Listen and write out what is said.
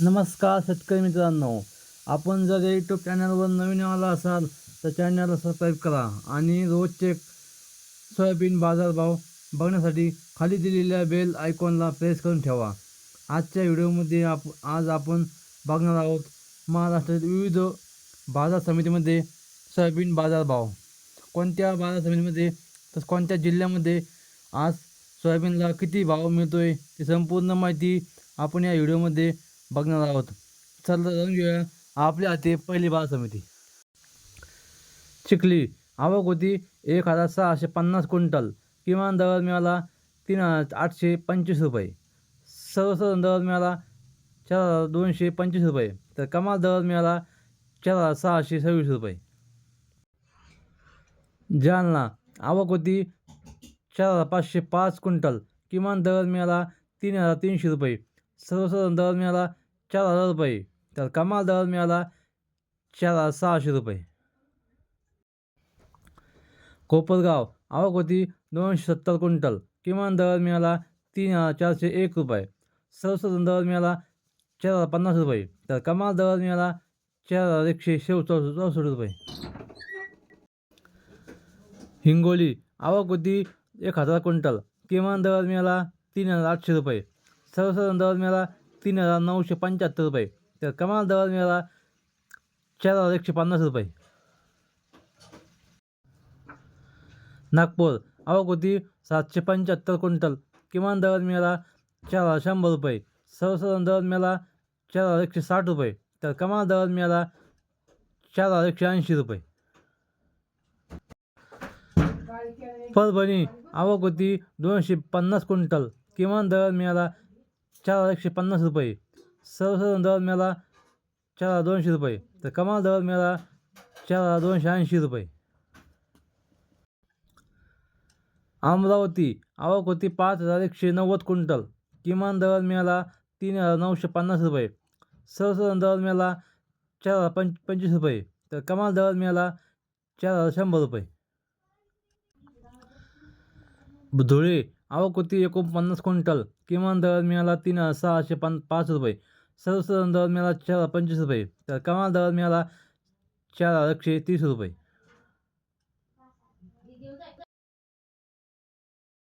नमस्कार शेतकरी मित्रांनो. आपण जर या यूट्यूब चॅनलवर नवीन आला असाल तर चॅनलला सबस्क्राईब करा आणि रोजचे सोयाबीन बाजारभाव बघण्यासाठी खाली दिलेल्या बेल आयकॉनला प्रेस करून ठेवा. आजच्या व्हिडिओमध्ये आप आज आपण बघणार आहोत महाराष्ट्रातील विविध बाजार समितीमध्ये सोयाबीन बाजारभाव. कोणत्या बाजार समितीमध्ये तसं कोणत्या जिल्ह्यामध्ये आज सोयाबीनला किती भाव मिळतो आहे ती संपूर्ण माहिती आपण या व्हिडिओमध्ये बघणार आहोत चला जाऊन घेऊया. आपल्या हाती पहिली बाजार समिती. चिखली आवक होती एक हजार सहाशे पन्नास क्विंटल. किमान दर मिळाला तीन हजार आठशे पंचवीस रुपये. सर्वसाधारण दर मिळाला चार हजार दोनशे पंचवीस रुपये. तर कमाल दर मिळाला चार हजार सहाशे सव्वीस रुपये. जालना आवक होती चार हजार पाचशे पाच क्विंटल. किमान दर मिळाला तीन हजार तीनशे रुपये. सर्वसाधारण दर मिळाला चार हजार रुपये तर कमाल दर मिळाला चार हजार सहाशे रुपये कोपरगाव आवक होती दोनशे सत्तर क्विंटल किमान दर मिळाला तीन हजार चारशे एक रुपये सर्वसाधारण दर मिळाला चार हजार पन्नास रुपये तर कमाल दर मिळाला चार हजार एकशे शेव चौस चौसष्ट रुपये हिंगोली आवक होती एक हजार क्विंटल किमान दर मिळाला तीन हजार आठशे रुपये सर्वसाधारण दर मिळाला तीन हजार नऊशे पंच्याहत्तर रुपये. तर कमाल दर मिळाला चार हजार एकशे पन्नास रुपये. नागपूर आवक होती सातशे पंच्याहत्तर क्विंटल. किमान दर मिळाला चार हजार शंभर रुपये. सर्वसाधारण दर मिळाला चार हजार एकशे साठ रुपये. तर कमाल दर मिळाला चार हजार एकशे ऐंशी रुपये. परभणी आवक होती दोनशे पन्नास क्विंटल. किमान दर मिळाला चार हजार एकशे पन्नास रुपये. सर्वसाधारण दर मिळाला चार हजार दोनशे रुपये. तर कमाल दर मिळाला चार हजार दोनशे ऐंशी रुपये. अमरावती आवक होती पाच हजार एकशे नव्वद क्विंटल. किमान दर मिळाला तीन हजार नऊशे पन्नास रुपये. सर्वसाधारण दर मिळाला चार हजार पंच पंचवीस रुपये. तर कमाल दर मिळाला चार हजार शंभर रुपये. धुळे आवक होती एकोणपन्नास क्विंटल. किमान दर मिळाला तीन हजार सहाशे पन पाच रुपये. सर्वसाधारण दर मिळाला चार पंचवीस रुपये. तर कमाल दर मिळाला चार हजार एकशे तीस रुपये.